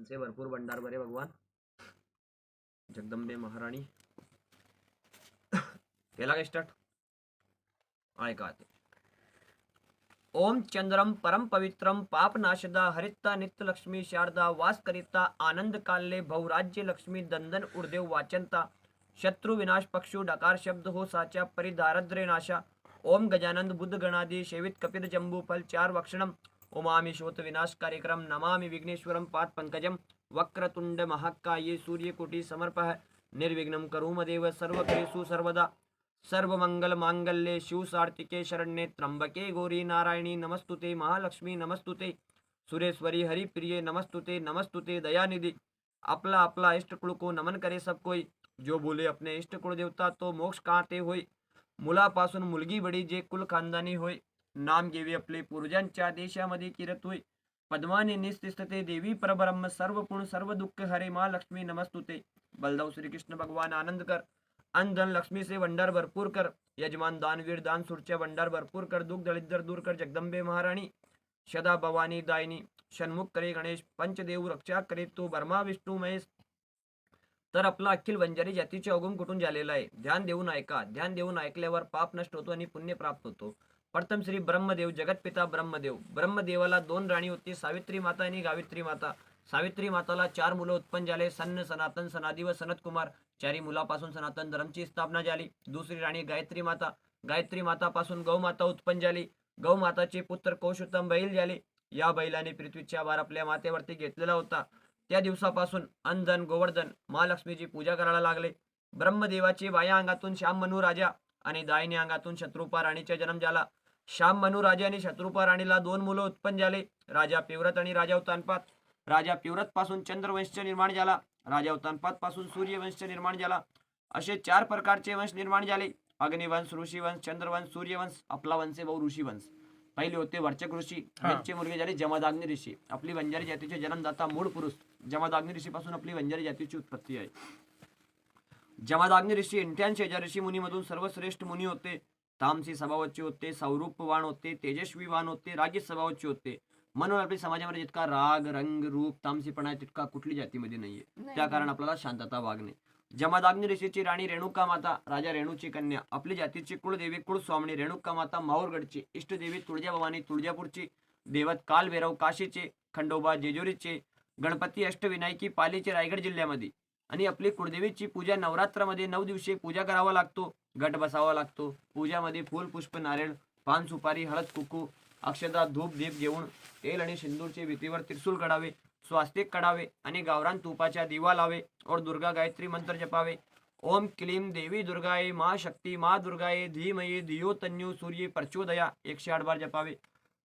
त्यांचे भरपूर भंडार बरे भगवान. जगदंबे महाराणी. केला काय स्टार्ट ऐका ओम चंद्रम परम पवित्रम पाप नाशदा हरिता नित्य लक्ष्मी शारदा वास करिता आनंद काल्ले भवराज्य लक्ष्मी दंदन उर्देव वाचनता शत्रु विनाश पक्षु डकार शब्द हो साचा परिदारद्रे नाशा. ओम गजानंद बुद्ध गणादि सेवित कपित जंबू फल चार वक्षणम. उमामि शोत विनाश कार्यक्रम, नमामि विघ्नेश्वरम पाद पंकजम वक्रतुंड महाकाये सूर्यकोटि समर्पः, निर्विघ्नं करुमदेव सर्वकरेषु सर्वदा। सर्वमंगल मांगल्ये शिवसार्तिके शरण्ये त्र्यंबके गौरी नारायणी, नमस्तुते महालक्ष्मी, नमस्तुते। सुरेश्वरी हरिप्रिये, नमस्तुते नमस्तुते दयानिधि। अपला अपला इष्ट कुळ को नमन करे सब कोई। जो बोले अपने इष्ट कुळ देवता तो मोक्ष काते होय मुलापासून मुलगी बडी जे कुल खानदानी होय नाम घेवी आपले पूर्वजांच्या देशामध्ये किरत होय. पद्माने निस्तिष्ठते देवी परब्रह्म सर्व पुण सर्व दुःख हरे मा लक्ष्मी नमस्तुते. बलदाव श्रीकृष्ण भगवान आनंद कर. अनधन लक्ष्मी से भंडार भरपूर कर. यजमान दानवीर दान सुरच्या भंडार भरपूर कर. दुःख दलिद्र दूर कर. जगदंबे महाराणी सदा भवानी दायनी. षण्मुख करे गणेश पंचदेव रक्षा करे तो ब्रह्मा विष्णू महेश. तर आपला अखिल वंजारी जातीचे अवगम कुठून झालेला आहे? ध्यान देऊन ऐका. ध्यान देऊन ऐकल्यावर पाप नष्ट होतो आणि पुण्य प्राप्त होतो. प्रथम श्री ब्रह्मदेव जगतपिता ब्रह्मदेव. ब्रह्मदेवाला दोन राणी होती सावित्री माता आणि गावित्री माता. सावित्री माताला चार मुलं उत्पन्न झाले सन्न सनातन सनादी व सनत कुमार चारी मुलापासून सनातन धर्मची स्थापना झाली. दुसरी राणी गायत्री माता. गायत्री मातापासून गौमाता उत्पन्न झाली. गौमाताचे पुत्र कौशोत्तम बैल झाले. या बैलाने पृथ्वीच्या भार आपल्या मातेवरती घेतलेला होता. त्या दिवसापासून अंजन गोवर्धन महालक्ष्मीची पूजा करायला लागले. ब्रह्मदेवाचे बाया अंगातून श्याम मनू राजा आणि दायनी अंगातून शत्रुपा राणीचा जन्म झाला. श्याम मनू राजा आणि शत्रुपा राणीला दोन मुलं उत्पन्न झाले. राजा पिव्रत आणि राजा उत्तानपात राजा पिव्रत पासून चंद्रवंश निर्माण झाला. राजा उत्तानपात पासून सूर्यवंश निर्माण झाला. असे चार प्रकारचे वंश निर्माण झाले. अग्निवंश ऋषीवंश चंद्रवंश सूर्यवंश आपला वंश भाऊ ऋषीवंश. पहिले होते वर्चक ऋषी. त्यांचे मुलगे झाले जमदाग्नी ऋषी. आपली वंजारी जातीचे जन्मदाता मूळ पुरुष. जमदाग्नी ऋषी पासून आपली वंजारी जातीची उत्पत्ती आहे. जमदाग्नी ऋषी शेजार ऋषी मुनीमधून सर्वश्रेष्ठ मुनी होते. तामसी स्वभावाचे होते सौरूपवान होते तेजस्वीवान होते रागी स्वभावाचे होते. म्हणून आपल्या समाजामध्ये जितका राग रंग रूप तामसीपणा आहे तितका कुठली जातीमध्ये नाहीये. त्या कारण आपल्याला शांतता वागणे. जमदाग्नी ऋषीची राणी रेणुका माता राजा रेणूची कन्या आपली जातीची कुळदेवी कुळस्वामिनी रेणुका माता माहूरगडची इष्टदेवी तुळजाभवानी तुळजापूरची देवत कालभैरव काशीचे खंडोबा जेजुरीचे गणपती अष्टविनायकी पालीचे रायगड जिल्ह्यामध्ये. आणि आपली कुळदेवीची पूजा नवरात्रामध्ये नऊ दिवशी पूजा करावा लागतो. गट बसावा लागतो. पूजामध्ये फूल पुष्प नारळ पान सुपारी हळद कुकू अक्षदा धूप दीप घेऊन तेल आणि सिंदूरचे भीतीवर त्रिशूल कडावे स्वास्तिक कडावे आणि गावरान तुपाच्या दिवा लावे और दुर्गा गायत्री मंत्र जपावे. ओम क्लीम देवी दुर्गाये मा शक्ती मा दुर्गाये धीमये धियो तन्यू सूर्य प्रचोदया एकशे आठ बार जपावे.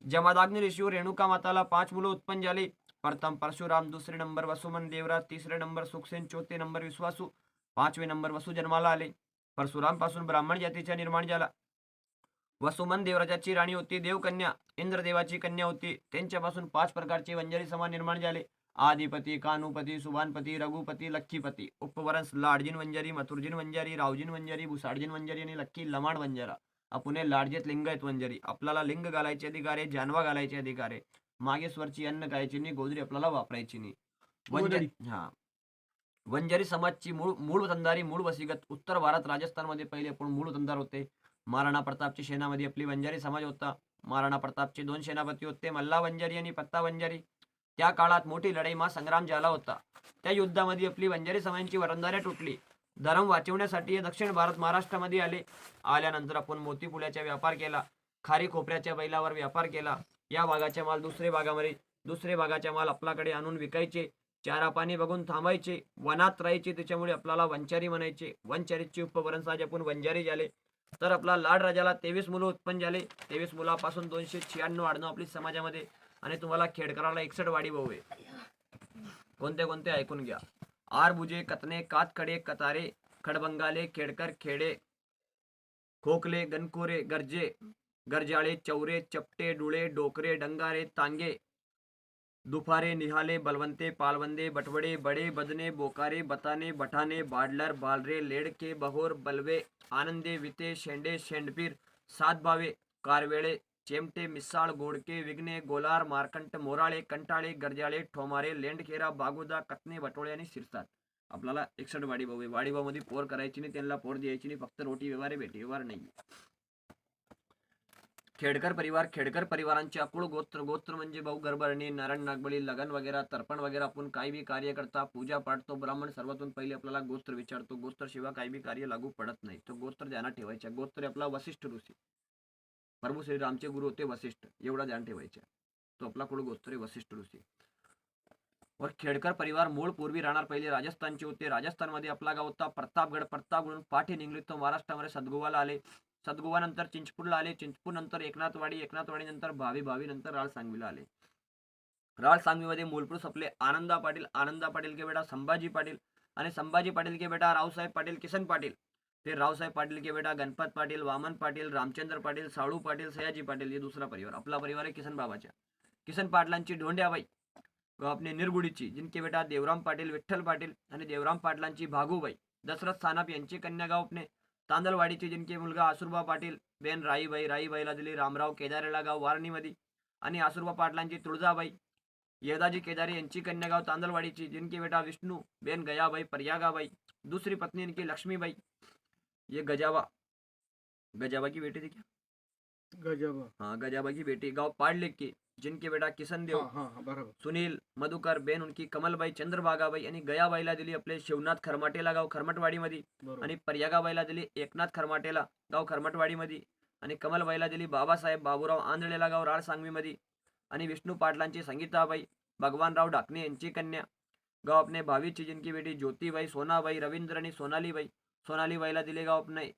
जमादाग्नी ऋषी रेणुका माताला पाच मुलं उत्पन्न झाले. प्रथम परशुराम दुसरे नंबर वसुमन देवराज तिसरे नंबर सुखसेन चौथे नंबर विश्वासू पाचवे नंबर वसु जन्माला आले. परशुरामपासून ब्राह्मण जातीचा निर्माण झाला वसुमन देवराजाची राणी होती देवकन्या इंद्रदेवाची कन्या होती. त्यांच्यापासून पाच प्रकारचे वंजारी समान निर्माण झाले. आदिपती कानुपती सुभानपती रघुपती लक्खीपती उपवरंस लाडजीन वंजारी मथुरजीन वंजारी रावजीन वंजारी भुसाडजीन वंजारी आणि लक्की लमाड वंजारा. आपण लाडजेत लिंग आहेत वंजारी. आपल्याला लिंग घालायचे अधिकार आहे जानवा घालायचे अधिकार आहे. मागे स्वरची अन्न खायची नाही गोदरी आपल्याला वापरायची नाही. वंजारी हा. वंजारी समाजची मूळ मूळ वतनदारी मूळ वसीगत उत्तर भारत राजस्थानमध्ये पहिले आपण मूळ वतनदार होते. महाराणा प्रतापची सेनामध्ये आपली वंजारी समाज होता. महाराणा प्रतापचे दोन सेनापती होते मल्ला वंजारी आणि पत्ता वंजारी. त्या काळात मोठी लढाई मा संग्राम झाला होता. त्या युद्धामध्ये आपली वंजारी समाजांची वरंदाऱ्या तुटली. धर्म वाचवण्यासाठी दक्षिण भारत महाराष्ट्रामध्ये आले. आल्यानंतर आपण मोतीपुल्याचा व्यापार केला. खारी खोपऱ्याच्या बैलावर व्यापार केला. या भागाच्या माल दुसरे भागामध्ये दुसरे भागाच्या माल आपल्याकडे आणून विकायचे. चारा पाणी बघून थांबायचे वनात राहायचे त्याच्यामुळे आपल्याला वंचारी म्हणायचे. वंचारीचे उपवरण आज आपण वंजारी झाले. तर आपला लाड राजाला तेवीस मुलं उत्पन्न झाले. तेवीस मुलापासून दोनशे छियाण्णव आडनाव आपली समाजामध्ये. आणि तुम्हाला खेडकराला एकसठ वाडी भाऊ आहे. कोणते कोणते ऐकून घ्या. आर बुजे कतने कातकडे कतारे खडबंगाले खेडकर खेडे खोकले गणकोरे गरजे गरजाळे चौरे चपटे डुळे डोकरे डंगारे तांगे दुफारे निहाले बलवंते पालवंदे बटवडे बडे बदने बोकारे बताने बठाने बाडलर बालरे लेडके बहोर बलवे आनंदे विते शेंडे शेंडपीर सातबावे कारवेळे चेमटे मिसाळ गोडके विघ्ने गोलार मारकंट मोराळे कंटाळे गरजाळे ठोमारे लेंडखेरा बागुदा कतने बटोळे आणि शिरसाट आपल्याला एकसठ वाडीभाऊ आहे. वाडीभाऊमध्ये पोर करायची नाही त्यांना पोर द्यायची नाही फक्त रोटी व्यवहार भेटी व्यवहार नाही खेडकर परिवार खेडकर परिवारांचे अकुळ गोत्र गोत्र म्हणजे भाऊ गरबरणी नारायण नागबळी लगन वगैरे तर्पण वगैरे आपण काही बी कार्य करता पूजा पाठतो ब्राह्मण सर्वातून पहिले आपल्याला गोत्र विचारतो. गोत्र शिवाय काही बी कार्य लागू पडत नाही. तो गोत्र ध्यानात ठेवायचा. गोत्र आपला वशिष्ठ ऋषी. प्रभू श्रीरामचे गुरु होते वशिष्ठ एवढा ध्यान ठेवायचा. तो आपला कुळ गोत्र वसिष्ठ वशिष्ठ ऋषी. वर खेडकर परिवार मूळ पूर्वी राहणार. पहिले राजस्थानचे होते. राजस्थानमध्ये आपला गाव होता. प्रतापगड. प्रतापगडून पाठी निघले तो महाराष्ट्रामध्ये सदगोवाला आले. सदगोवा नंतर चिंचपूरला आले. चिंचपूर नंतर एकनाथवाडी एकनाथवाडी नंतर भावी भावी नंतर राळ सांगवीला आले. राळ सांगवीमध्ये मूलपुरुष आपले आनंदा पाटील आनंदा पाटील के बेटा संभाजी पाटील आणि संभाजी पाटील के बेटा रावसाहेब पाटील किसन पाटील. फिर रावसाहेब पाटील के बेटा गणपत पाटील वामन पाटील रामचंद्र पाटील साळू पाटील सयाजी पाटील हे दुसरा परिवार. आपला परिवार आहे किसन बाबाच्या किसन पाटलांची ढोंड्याबाई. आपले निरगुडीची जिनके बेटा देवराम पाटील विठ्ठल पाटील आणि देवराम पाटलांची भागूबाई. दशरथ सानप यांची कन्यागाव गाव तांदळवाडीचे जिनके मुलगा आसुरबा पाटील बेन राईबाई राईबाईला दिली रामराव केदारेला गाव वारणीमध्ये आणि आसुरबा पाटलांची तुळजाबाई येदाजी केदारे यांची कन्या गाव तांदळवाडीची जिनके बेटा विष्णू बेन गयाबाई पर्यागाबाई दुसरी पत्नी इनकी लक्ष्मीबाई. ये गजावा गजाबा. की बेटी थी क्या? गजब. हाँ गजाबा की बेटी गांव पाड़ले की जिनके बेटा किसन देव हाँ हाँ बरोबर। सुनील मधुकर बेन उनकी कमलबाई चंद्रबागाबाई आणि गयाबाईला दिली आपले शिवनाथ खरमाटेला गाव खरमटवाडीमध्ये आणि पर्यागाबाईला दिली एकनाथ खरमाटेला गाव खरमटवाडीमध्ये आणि कमलबाईला दिली बाबासाहेब बाबूराव आंधळेला गाव राळ सांगवीमध्ये आणि विष्णू पाटलांची संगीताबाई भगवानराव डाकणे यांची कन्या गाव आपणे भावीची जिनकी बेटी ज्योतिबाई सोनाबाई रवींद्र आणि सोनालीबाई सोनालीबाईला दिले गाव आपणे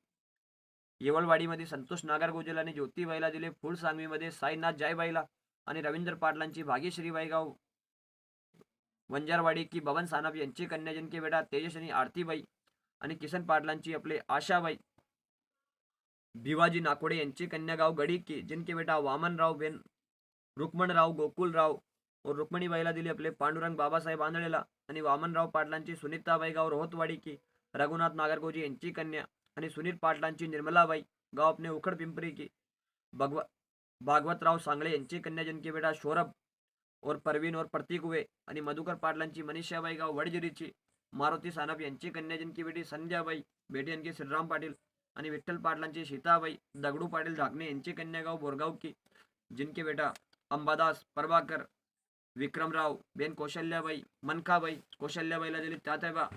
येवळवाडीमध्ये संतोष नागरगोजल आणि ज्योतिबाईला दिले फुल सांगवीमध्ये साईनाथ जायबाईला आणि रवींद्र पाटलांची भाग्यश्री गाव वंजारवाडी की बबन सानप यांची कन्याजनके बेटा तेजस आणि आरतीबाई आणि किसन पाटलांची आपले आशाबाई भिवाजी नाकोडे यांची कन्यागाव गडी की जिनके बेटा वामनराव बेन रुक्मणराव गोकुलराव और रुक्मिणीबाईला दिली आपले पांडुरंग बाबासाहेब आंधळेला आणि वामनराव पाटलांची सुनीताबाई गाव रोहतवाडी की रघुनाथ नागरगोजी यांची कन्या आणि सुनील पाटलांची निर्मलाबाई गाव आपले उखड पिंपरी की भगवा भागवतराव सांगळे यांची कन्या जिनके बेटा सौरभ और परवीन और प्रतीक हुए आणि मधुकर पाटलांची मनीषाबाई गाव वडजिरीची मारुती सानप यांची कन्या जिनकी बेटी संध्याबाई बेटी यांची श्रीराम पाटील आणि विठ्ठल पाटलांची सीताबाई दगडू पाटील ढाकणे यांची कन्या गाव बोरगाव की जिनके बेटा अंबादास प्रभाकर विक्रमराव बेन कौशल्याबाई मनखाबाई कौशल्याबाईला दिली तात्याबा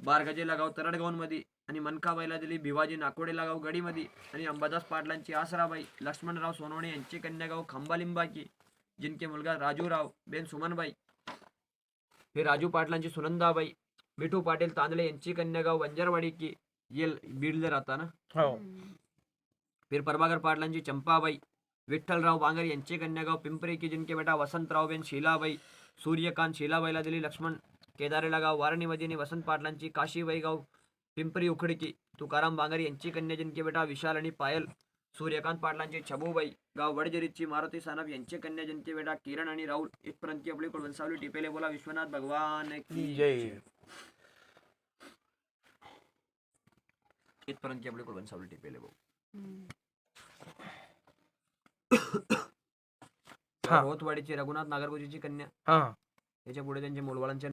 बारगजेला गाव तरडगावमध्ये आणि मनकाबाईला दिली भिवाजी नाकोडेला गाव गडीमध्ये. आणि अंबादास पाटलांची आसराबाई लक्ष्मणराव सोनवणे यांची कन्या गाव खंबालिंबा की जिनके मुलगा राजूराव बेन सुमनबाई. हे राजू पाटलांची सुनंदाबाई. मिठू पाटील तांदळे यांची कन्या गाव वंजारवाडी की ये बीडला राहता ना हो. फिर प्रभाकर पाटलांची चंपाबाई. विठ्ठलराव बांगर यांचे कन्यागाव पिंपरी की जिनके बेटा वसंतराव बेन शीलाबाई. सूर्यकांत शीलाबाईला दिली लक्ष्मण. केदारेला गाव वारणीमध्ये आणि वसंत पाटलांची काशीबाई गाव पिंपरी उखडकी तुकाराम बांगर यांची कन्या जिनके बेटा विशाल आणि पायल सूर्यकांत पाटलांची छबूबाई गाव वडजरीची मारुती सानप यांचे कन्या जिनके बेटा किरण आणि राहुल इथपर्यंत आपली कुलवंसावली टिपेले बोला विश्वनाथ भगवान की जय. इथपर्यंत आपली कुलवंसावली टिपेले भाऊ. रोहतवाडीची रघुनाथ नागरगोजीची कन्या. त्याच्या पुढे त्यांचे मुलवाळांचे